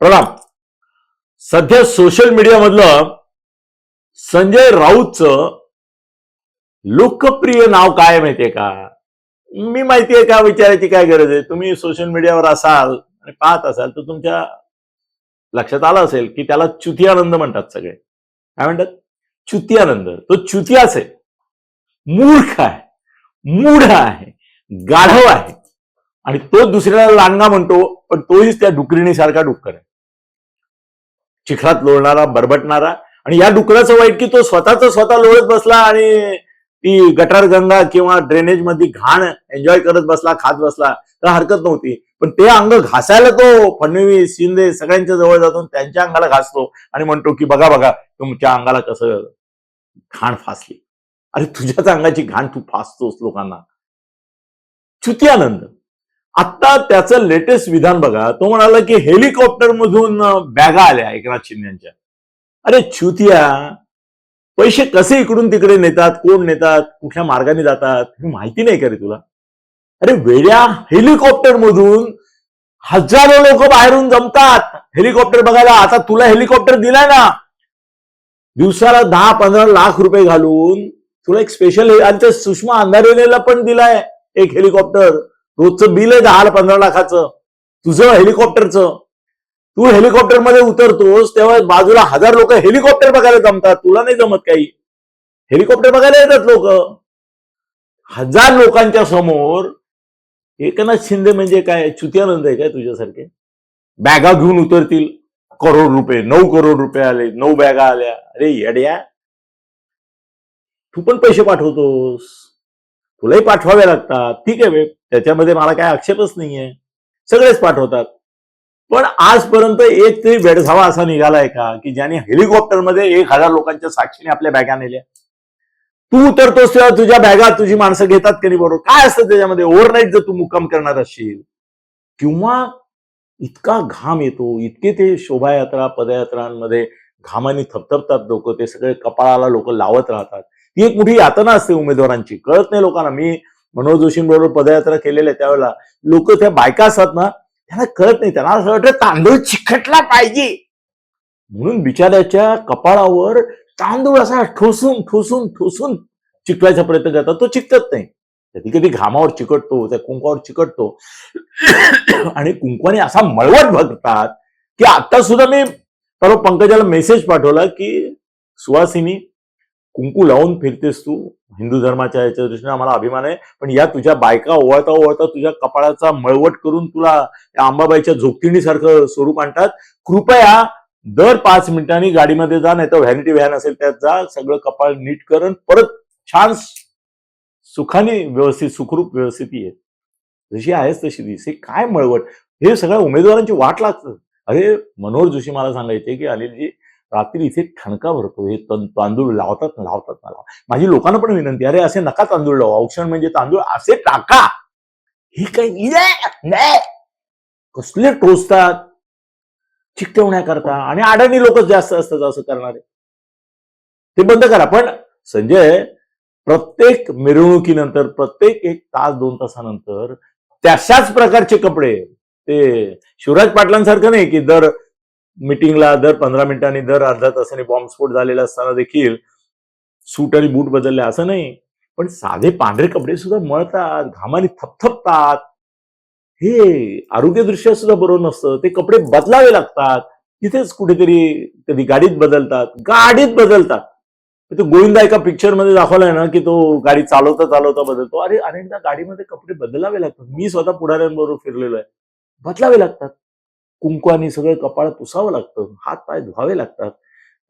प्रणाम. सध्या सोशल मीडियामधलं संजय राऊतचं लोकप्रिय नाव काय माहितीये का? मी माहितीये का? विचारायची काय गरज आहे? तुम्ही सोशल मीडियावर असाल आणि पाहत असाल तर तुमच्या लक्षात आलं असेल की त्याला च्युतियानंद म्हणतात सगळे. काय म्हणतात? च्युतियानंद. तो च्युतियाच आहे. मूर्ख आहे. मूढ आहे. गाढव आहे. आणि तो दुसऱ्याला लांडगा म्हणतो पण तोही त्या डुकरिणीसारखा डुक्कर आहे. चिखलात लोळणारा बरबटणारा आणि या डुकराचं वाईट की तो स्वतःच स्वतः लोळत बसला आणि ती गटार गंगा किंवा ड्रेनेजमध्ये घाण एन्जॉय करत बसला खात बसला तर हरकत नव्हती. पण ते अंग घासायला तो फडणवीस शिंदे सगळ्यांच्या जवळ जातो त्यांच्या अंगाला घासतो आणि म्हणतो की बघा बघा तुमच्या अंगाला कसं घाण फासली. अरे तुझ्याच अंगाची घाण तू फासतोस लोकांना. च्युतियानंद आता त्याचं लेटेस्ट विधान बघा. तो म्हणाला की हेलिकॉप्टर मधून बॅगा आल्या एकनाथ शिंदेच्या. अरे छुतिया पैसे कसे इकडून तिकडे नेतात? कोण नेतात? कुठल्या मार्गाने जातात? हे माहिती नाही का रे तुला? अरे वेड्या हेलिकॉप्टर मधून हजारो लोक बाहेरून जमतात. हेलिकॉप्टर बघायला आता तुला हेलिकॉप्टर दिलाय ना. दिवसाला दहा पंधरा लाख रुपये घालून तुला एक स्पेशल आणि ते सुषमा अंधारेला पण दिलाय एक हेलिकॉप्टर रोजचं बिल आहे दहा पंधरा लाखाचं. तुझं हेलिकॉप्टरचं. तू हेलिकॉप्टरमध्ये उतरतोस तेव्हा बाजूला हजार लोक हेलिकॉप्टर बघायला जमतात. तुला नाही जमत काही. हेलिकॉप्टर बघायला येतात लोक. हजार लोकांच्या समोर एकनाथ शिंदे म्हणजे काय? च्युतियानंद आहे काय तुझ्यासारखे? बॅगा घेऊन उतरतील. करोड रुपये नऊ करोड रुपये आले नऊ बॅगा आल्या. अरे येड्या. तू पण पैसे पाठवतोस. तुलाही पाठवावे लागतात. ठीक आहे बे, त्याच्यामध्ये मला काय आक्षेपच नाहीये. सगळेच पाठवतात. पण आजपर्यंत एक तरी बेडझावा असा निघालाय का की ज्याने हेलिकॉप्टरमध्ये एक हजार लोकांच्या साक्षीने आपल्या बॅगा नेल्या? तू उतरतोस तेव्हा तुझ्या बॅगा तुझी माणसं घेतात की नाही बरोबर? काय असतं त्याच्यामध्ये? ओव्हरनाईट जर तू मुक्काम करणार असशील किंवा इतका घाम येतो इतके ते शोभायात्रा पदयात्रांमध्ये घामाने थपथपतात लोक ते सगळे कपाळाला लोक लावत राहतात. ती एक मोठी यातना असते उमेदवारांची. कळत नाही लोकांना. मी मनोज जोशींबरोबर पदयात्रा केलेल्या त्यावेळेला लोक त्या बायका असतात ना त्यांना कळत नाही. त्यांना असं वाटतं तांदूळ चिकटला पाहिजे. म्हणून बिचाऱ्याच्या कपाळावर तांदूळ असा ठोसून ठोसून ठोसून चिकवायचा प्रयत्न करतात. तो चिकटत नाही. कधी कधी घामावर चिकटतो त्या कुंकवावर चिकटतो. आणि कुंकवाने असा मळवट बघतात की आता सुद्धा मी परवा पंकजाला मेसेज पाठवला की सुवासिनी कुंकू लावून फिरतेस तू? हिंदू धर्माच्या याच्या दृष्टीने आम्हाला अभिमान आहे. पण या तुझ्या बायका ओवळता ओवळता तुझ्या कपाळाचा मळवट करून तुला त्या अंबाबाईच्या झोपतिणीसारखं स्वरूप आणतात. कृपया दर पाच मिनिटांनी गाडीमध्ये जा नाही तर व्हॅनिटी व्हॅन असेल त्यात जा. सगळं कपाळ नीट करून परत छान सुखाने व्यवस्थित सुखरूप व्यवस्थित ये. जशी आहेस तशी दिस. हे काय मळवट? हे सगळ्या उमेदवारांची वाट लागतं. अरे मनोहर जोशी मला सांगायचे की अनिलजी रात्री इथे ठणका भरतो हे तांदूळ लावतात ना लावतात ना लाव माझी लोकांना पण विनंती अरे असे नका तांदूळ लावा औक्षण म्हणजे तांदूळ असे टाका. हे काही कसले टोचतात चिकटवण्याकरता आणि अडाणी लोकच जास्त असतात असं करणारे. ते बंद करा पण संजय प्रत्येक मिरवणुकीनंतर प्रत्येक एक तास दोन तासानंतर तशाच प्रकारचे कपडे ते शिवराज पाटलांसारखं नाही की दर मिटिंगला दर पंधरा मिनिटांनी दर अर्धा तासाने बॉम्बस्फोट झालेला असताना देखील सूट आणि बूट बदलले असं नाही. पण साधे पांढरे कपडे सुद्धा मळतात घामाने थपथपतात. हे आरोग्यदृष्ट्या सुद्धा बरोबर नसतं. ते कपडे बदलावे लागतात. तिथेच कुठेतरी कधी गाडीत बदलतात. गाडीत बदलतात. तो गोविंदा एका पिक्चरमध्ये दाखवलाय ना की तो गाडी चालवता चालवता बदलतो. अरे अनेकदा गाडीमध्ये कपडे बदलावे लागतात. मी स्वतः पुढाऱ्यांबरोबर फिरलेलो आहे. बदलावे लागतात. कुंकवानी सगळं कपाळ पुसावं लागतं हात पाय धुवावे लागतात.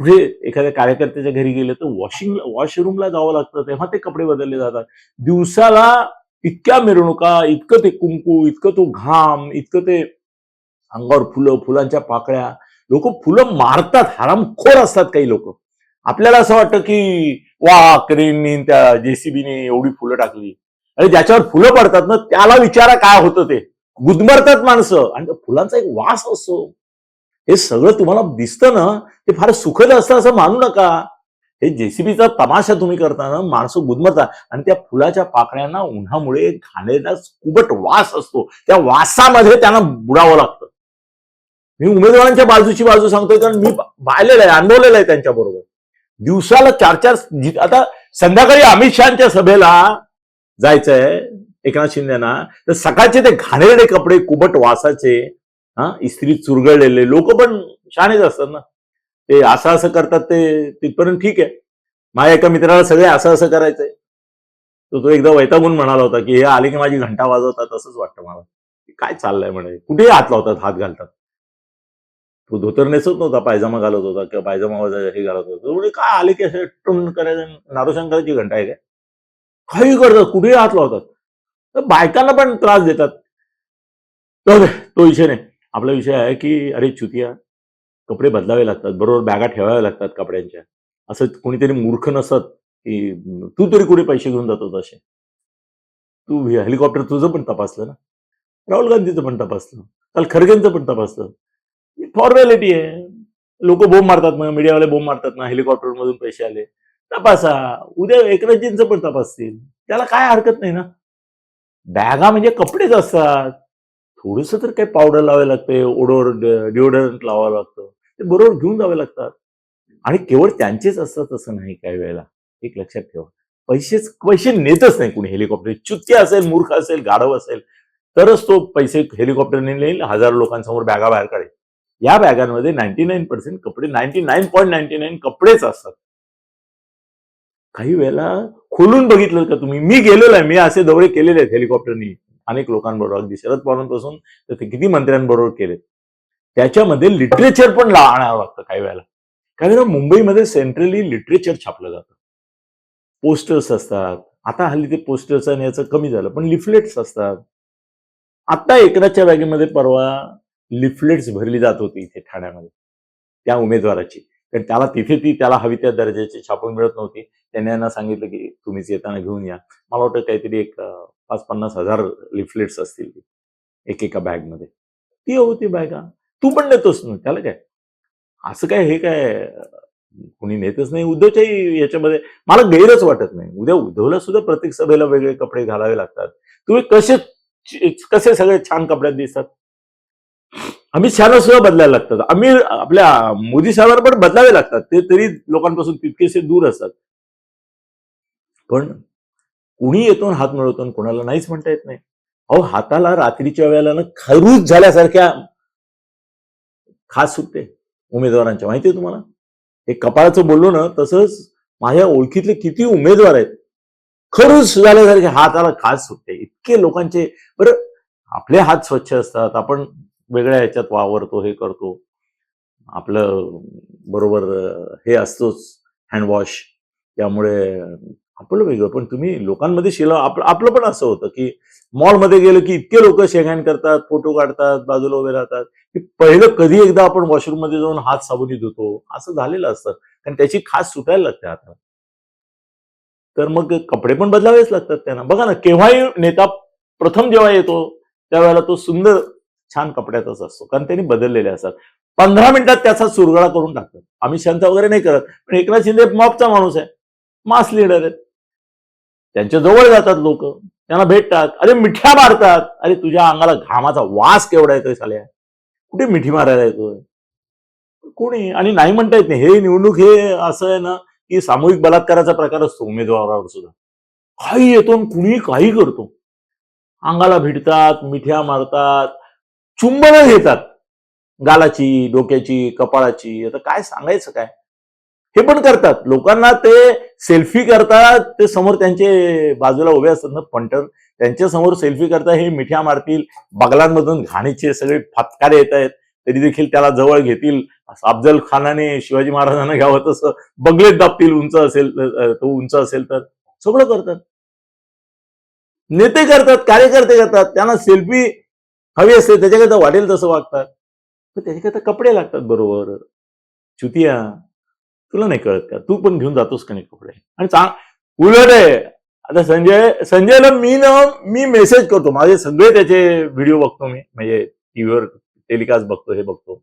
पुढे एखाद्या कार्यकर्त्याच्या घरी गेले तर वॉशिंग वॉशरूमला जावं लागतं तेव्हा ते कपडे बदलले जातात. दिवसाला इतक्या मिरवणुका इतकं ते कुंकू इतकं तो घाम इतकं ते अंगावर फुलं फुलांच्या पाकळ्या. लोक फुलं मारतात हरामखोर असतात काही लोक. आपल्याला असं वाटतं की वा क्रेननी त्या जेसीबीने एवढी फुलं टाकली. आणि ज्याच्यावर फुलं पडतात ना त्याला विचारा काय होतं ते. गुदमरतात माणसं. आणि त्या फुलांचा एक वास असतो. हे सगळं तुम्हाला दिसतं ना ते फार सुखद असतं असं मानू नका. हे जेसीबीचा तमाशा तुम्ही करताना माणसं गुदमरतात. आणि त्या फुलाच्या पाकळ्यांना उन्हामुळे घाणेरडा कुबट वास असतो. त्या वासामध्ये त्यांना बुडावं लागतं. मी उमेदवारांच्या बाजूची बाजू सांगतोय कारण मी पाहिलेलं आहे अनुभवलेलं आहे त्यांच्या बरोबर दिवसाला चार चार आता संध्याकाळी अमित शहाच्या सभेला जायचंय. एकनाथ शिंदेना तर सकाळचे ते घाणेरडे कपडे कुबट वासाचे हा इस्त्री चुरगळलेले लोक पण शहाणेच असतात ना. ते असं असं करतात ते तिथपर्यंत ठीक आहे. माझ्या एका मित्राला सगळे असं असं करायचंय. तो तो एकदा वैतागून म्हणाला होता की हे आले की माझी घंटा वाजवतात असंच वाटतं मला. काय चाललंय? म्हणे. कुठेही हात लावतात हात घालतात. तो धोतर नेसत नव्हता पायजामा घालत होता किंवा पायजामा वगैरे हे घालत होता. म्हणजे काय आले की असं टुन करायचं नारोशंकराची घंटा आहे काय? काही करतात कुठेही हात लावतात. तर बायकांना पण त्रास देतात. तर तो विषय नाही. आपला विषय आहे की अरे चुतिया कपडे बदलावे लागतात. बरोबर बॅगा ठेवाव्या लागतात कपड्यांच्या. असं कोणीतरी मूर्ख नसत की तू तरी कुठे पैसे घेऊन जातो असे. तू हेलिकॉप्टर तुझं पण तपासलं ना? राहुल गांधीचं पण तपासलं. काल खरगेंचं पण तपासलं. फॉर्मॅलिटी आहे. लोक बोंब मारतात ना मीडियावाले बोंब मारतात ना हेलिकॉप्टर मधून पैसे आले. तपासा. उद्या एकनाथजींचं पण तपासतील. त्याला काय हरकत नाही ना? बॅगा म्हणजे कपडेच असतात. थोडस तर काही पावडर लावायला लागते ओडोर डिओडरंट लावावं लागतं. ते बरोबर घेऊन जावे लागतात. आणि केवळ त्यांचेच असतात असं नाही काही वेळेला. एक लक्षात ठेवा. पैसेच पैसे नेतच नाही कुणी. हेलिकॉप्टर चुत्ती असेल मूर्ख असेल गाढव असेल तरच तो पैसे हेलिकॉप्टरने नेईल हजारो लोकांसमोर बॅगा बाहेर काढेल. या बॅगांमध्ये नाईन्टी नाईन पर्सेंट कपडे ninety nine point ninety nine कपडेच असतात. काही वेळेला खोलून बघितलं का तुम्ही? मी गेलेलो आहे. मी असे दौरे केलेले आहेत हेलिकॉप्टरनी. अनेक लोकांबरोबर. अगदी शरद पवारांपासून तर ते किती मंत्र्यांबरोबर केले. त्याच्यामध्ये लिटरेचर पण ला- आणावं लागतं काही वेळेला. काही वेळेला मुंबईमध्ये सेंट्रली लिटरेचर छापलं जातं. पोस्टर्स असतात. आता हल्ली ते पोस्टर्स आणि याचं कमी झालं पण लिफलेट्स असतात. आता एकनाथच्या बॅगेमध्ये परवा लिफलेट्स भरली जात होती इथे ठाण्यामध्ये त्या उमेदवाराची. कारण त्याला तिथे ती त्याला हवी त्या दर्जाची छापून मिळत नव्हती. त्यांनी यांना सांगितलं की तुम्हीच येताना घेऊन या. मला वाटतं काहीतरी एक पाच पन्नास हजार लिफलेट्स असतील ती एकेका बॅगमध्ये ती होती बॅगा तू पण नेतोस ना? त्याला काय? असं काय हे काय कुणी कोणी नेतच नाही. उद्धवच्याही याच्यामध्ये मला गैरच वाटत नाही. उद्या उद्धवला सुद्धा प्रत्येक सभेला वेगळे कपडे घालावे लागतात. तुम्ही कसे कसे सगळे छान कपड्यात दिसतात? अमित शहाला सुद्धा बदलायला लागतात. आम्ही आपल्या मोदी साहेबांना पण बदलावे लागतात. ते तरी लोकांपासून तितकेसे दूर असतात. पण कुणी येतो हात मिळवतो आणि कोणाला नाहीच म्हणता येत नाही. अहो हाताला रात्रीच्या वेळेला ना खरूच झाल्यासारख्या खास सुटते उमेदवारांच्या. माहितीये तुम्हाला? हे कपाळाचं बोललो ना तसंच माझ्या ओळखीतले किती उमेदवार आहेत. खरूच झाल्यासारखे हाताला खास सुटते इतके लोकांचे बरं आपले हात स्वच्छ असतात. आपण वेगळ्या ह्याच्यात वावरतो हे करतो. आपलं बरोबर हे असतोच हँडवॉश त्यामुळे आपलं वेगळं. पण तुम्ही लोकांमध्ये शिला आपलं आपलं पण असं होतं की मॉलमध्ये गेलं की इतके लोक शेगाण करतात फोटो काढतात बाजूला उभे राहतात की पहिलं कधी एकदा आपण वॉशरूममध्ये जाऊन हात साबुनी धुतो. असं झालेलं असतं. कारण त्याची खास सुटायला लागते आता तर मग कपडे पण बदलावेच लागतात त्यांना. बघा ना केव्हाही नेता प्रथम जेव्हा येतो त्यावेळेला तो सुंदर छान कपड्यातच असतो. कारण त्यांनी बदललेले असतात. पंधरा मिनिटात त्याचा सुरगळा करून टाकतात. आम्ही शंता वगैरे नाही करत. पण एकनाथ शिंदे मॉपचा माणूस आहे. मास लिडर आहेत त्यांच्या जवळ जातात लोक. त्यांना भेटतात. अरे मिठ्या मारतात. अरे तुझ्या अंगाला घामाचा वास केवढा येतोय साल्या. कुठे मिठी मारायला येतोय? कोणी? आणि नाही म्हणता येत नाही. हे निवडणूक हे असं आहे ना की सामूहिक बलात्काराचा प्रकार असतो उमेदवारावर सुद्धा. काही येतो आणि कुणी काही करतो. अंगाला भिडतात मिठ्या मारतात. चुंबन घेतात. गालाची डोक्याची कपाळाची आता काय सांगायचं काय? हे पण करतात. लोकांना ते सेल्फी करतात ते समोर त्यांचे बाजूला उभे असतात ना पंटर त्यांच्यासमोर सेल्फी करतात हे मिठ्या मारतील बगलांमधून घाणीचे सगळे फातकारे येत आहेत तरी देखील त्याला जवळ घेतील. अफजल खानाने शिवाजी महाराजांना घ्यावं तसं बगलेत दाबतील उंच असेल तो उंच असेल तर. सगळं करतात. नेते करतात कार्यकर्ते करतात त्यांना सेल्फी हवी असते त्याच्याकरता वाटेल तसं वागतात. तर त्याच्याकरता कपडे लागतात बरोबर. चुतिया तुला नाही कळत का? तू पण घेऊन जातोस का नाही कपडे? आणि चांग उलट आहे. आता संजय संजयला मी ना मी मेसेज करतो. माझे सगळे त्याचे व्हिडिओ बघतो मी. म्हणजे टीव्हीवर टेलिकास्ट बघतो हे बघतो.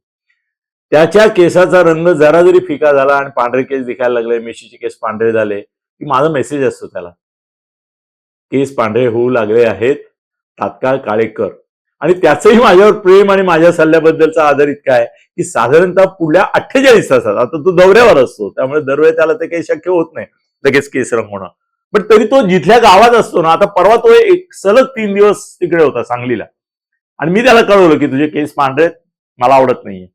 त्याच्या केसाचा रंग जरा जरी फिका झाला आणि पांढरे केस दिखायला लागले मेशीचे केस पांढरे झाले की माझा मेसेज असतो त्याला. केस पांढरे होऊ लागले आहेत. तात्काळ काळे कर आणि त्याचंही माझ्यावर प्रेम आणि माझ्या सल्ल्याबद्दलचा आदर इतका आहे की साधारणतः पुढल्या अठ्ठेचाळीस तासात आता तो दौऱ्यावर असतो त्यामुळे दरवेळी त्याला ते काही शक्य होत नाही लगेच केस रंगवणं पण तरी तो जिथल्या गावात असतो ना आता परवा तो एक सलग तीन दिवस तिकडे होता सांगलीला. आणि मी त्याला कळवलं की तुझे केस पांढरे मला आवडत नाहीये.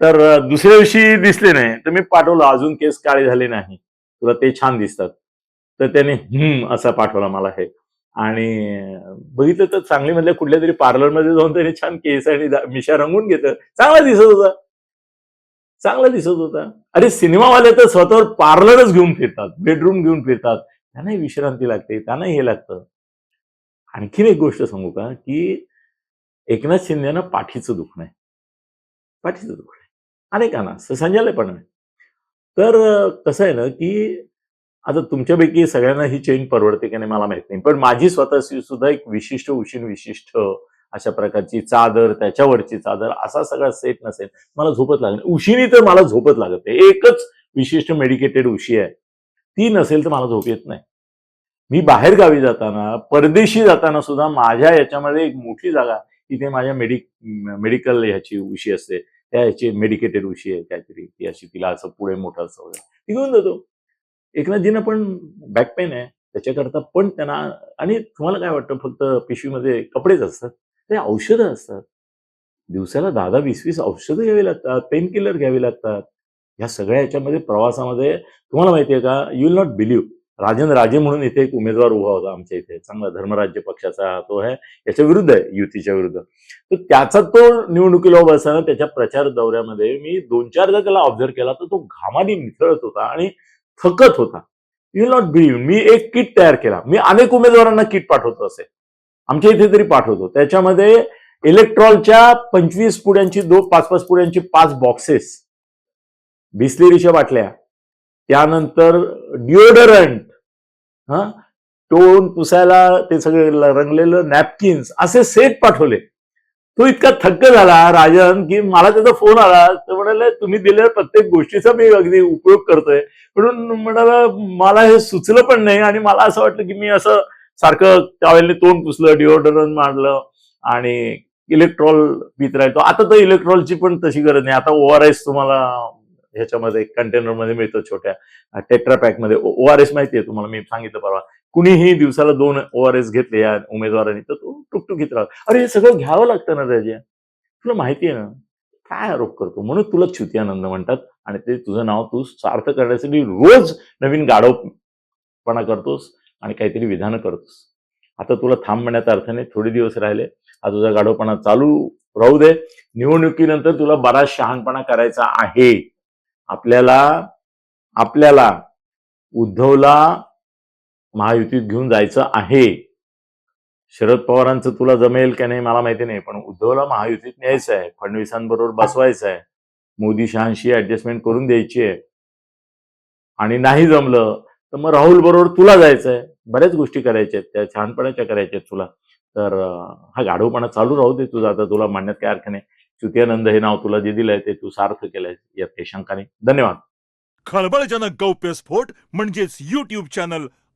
तर दुसऱ्या दिवशी दिसले नाही तर मी पाठवलं अजून केस काळे झाले नाही. तुला ते छान दिसतात. तर त्याने हम्म असा पाठवला मला हे. आणि बघितलं तर सांगलीमधल्या कुठल्या तरी पार्लरमध्ये जाऊन त्याने छान केस आणि मिशा रंगून घेतलं. चांगला दिसत होता. चांगला दिसत होता. अरे सिनेमावाले तर स्वतःवर पार्लरच घेऊन फिरतात बेडरूम घेऊन फिरतात. त्यांनाही विश्रांती लागते त्यांनाही हे लागतं. आणखीन एक गोष्ट सांगू का की एकनाथ शिंदेना पाठीचं दुखणं आहे पाठीचं दुखणं आहे अनेकांना संजालय पण आहे तर कसं आहे ना की आता तुमच्यापैकी सगळ्यांना ही चेन परवडते की नाही मला माहीत नाही. पण माझी स्वतःची सुद्धा एक विशिष्ट उशीन विशिष्ट अशा प्रकारची चादर त्याच्यावरची चादर असा सगळा सेट नसेल मला झोपत लागत उशीनी तर मला झोपत लागत नाही. एकच विशिष्ट मेडिकेटेड उशी आहे. ती नसेल तर मला झोप येत नाही. मी बाहेर गावी जाताना परदेशी जाताना सुद्धा माझ्या याच्यामध्ये एक मोठी जागा तिथे माझ्या मेडिक मेडिकल ह्याची उशी असते. त्या ह्याची मेडिकेटेड उशी आहे. काहीतरी ती अशी तिला असं पुढे मोठं असं वगैरे. ती घेऊन जातो. एकनाथजींना पण बॅक पेन आहे त्याच्याकरता पण त्यांना आणि तुम्हाला काय वाटतं फक्त पिशवीमध्ये कपडेच असतात ते औषधं असतात. दिवसाला दहा दहा वीस वीस औषधं घ्यावी लागतात पेन किलर घ्यावी लागतात. ह्या सगळ्या याच्यामध्ये प्रवासामध्ये तुम्हाला माहिती आहे का you will not believe Rajan Raje म्हणून इथे एक उमेदवार उभा होता आमच्या इथे चांगला धर्मराज्य पक्षाचा तो आहे याच्या विरुद्ध आहे युतीच्या विरुद्ध. तर त्याचा तो निवडणुकीला उभा असताना त्याच्या प्रचार दौऱ्यामध्ये मी दोन चारदा त्याला ऑब्झर्व केला तर तो घामाने मिसळत होता आणि थकत होता. यू नॉट बिलीव्ह मी एक किट तयार केला. मी अनेक उमेदवारांना किट पाठवतो असे. आमच्या इथे तरी पाठवतो. त्याच्यामध्ये इलेक्ट्रॉलच्या पंचवीस पुड्यांची दोन पाच पाच पुड्यांची पाच बॉक्सेस बिस्लेरीच्या बाटल्या. त्यानंतर डिओडरंट हा? टोन पुसायला ते सगळे रंगलेलं नॅपकिन्स असे सेट पाठवले. तो इतका थक्क झाला राजन की मला त्याचा फोन आला. तर म्हणाले तुम्ही दिलेल्या प्रत्येक गोष्टीचा मी अगदी उपयोग करतोय. म्हणून म्हणाला मला हे सुचलं पण नाही आणि मला असं वाटलं की मी असं सारखं त्यावेळेला तोंड पुसलं डिओडरंट मारलं आणि इलेक्ट्रॉल पित राहतो आता तर इलेक्ट्रॉलची पण तशी गरज नाही. आता ओ आर एस तुम्हाला ह्याच्यामध्ये कंटेनरमध्ये मिळतं छोट्या टेट्रा पॅकमध्ये ओ आर एस माहिती आहे तुम्हाला मी सांगितलं परवा. कुणीही दिवसाला दोन ओ आर एस घेतले या उमेदवारांनी तर तो टुकटुकीत राहतो. अरे हे सगळं घ्यावं लागतं ना राजा तुला माहिती आहे ना काय आरोप करतो? म्हणून तुला च्युतियानंद म्हणतात. आणि ते तुझं नाव तू सार्थ करण्यासाठी रोज नवीन गाढवपणा करतोस आणि काहीतरी विधानं करतोस. आता तुला थांबण्याचा अर्थ नाही. थोडे दिवस राहिले. हा तुझा गाढवपणा चालू राहू दे. निवडणुकीनंतर तुला बराच शहाणपणा करायचा आहे. आपल्याला आपल्याला उद्धवला महायुतीत घेऊन जायचं आहे. शरद पवारांचं तुला जमेल का नाही मला माहिती नाही पण उद्धवला महायुतीत न्यायचं आहे. फडणवीसांबरोबर बसवायचं आहे. मोदी शहाशी ऍडजस्टमेंट करून द्यायची आहे. आणि नाही जमलं तर मग राहुल बरोबर तुला जायचं आहे. बऱ्याच गोष्टी करायच्या आहेत त्या छानपणाच्या करायच्या आहेत तुला. तर हा गाढवपणा चालू राहू दे तुझा. आता तुला मांडण्यात काय अर्थ नाही. च्युतियानंद हे नाव तुला जे दिलंय ते तू सार्थ केलंय यात काही शंका नाही धन्यवाद. खळबळजनक गौप्यस्फोट म्हणजेच युट्यूब चॅनल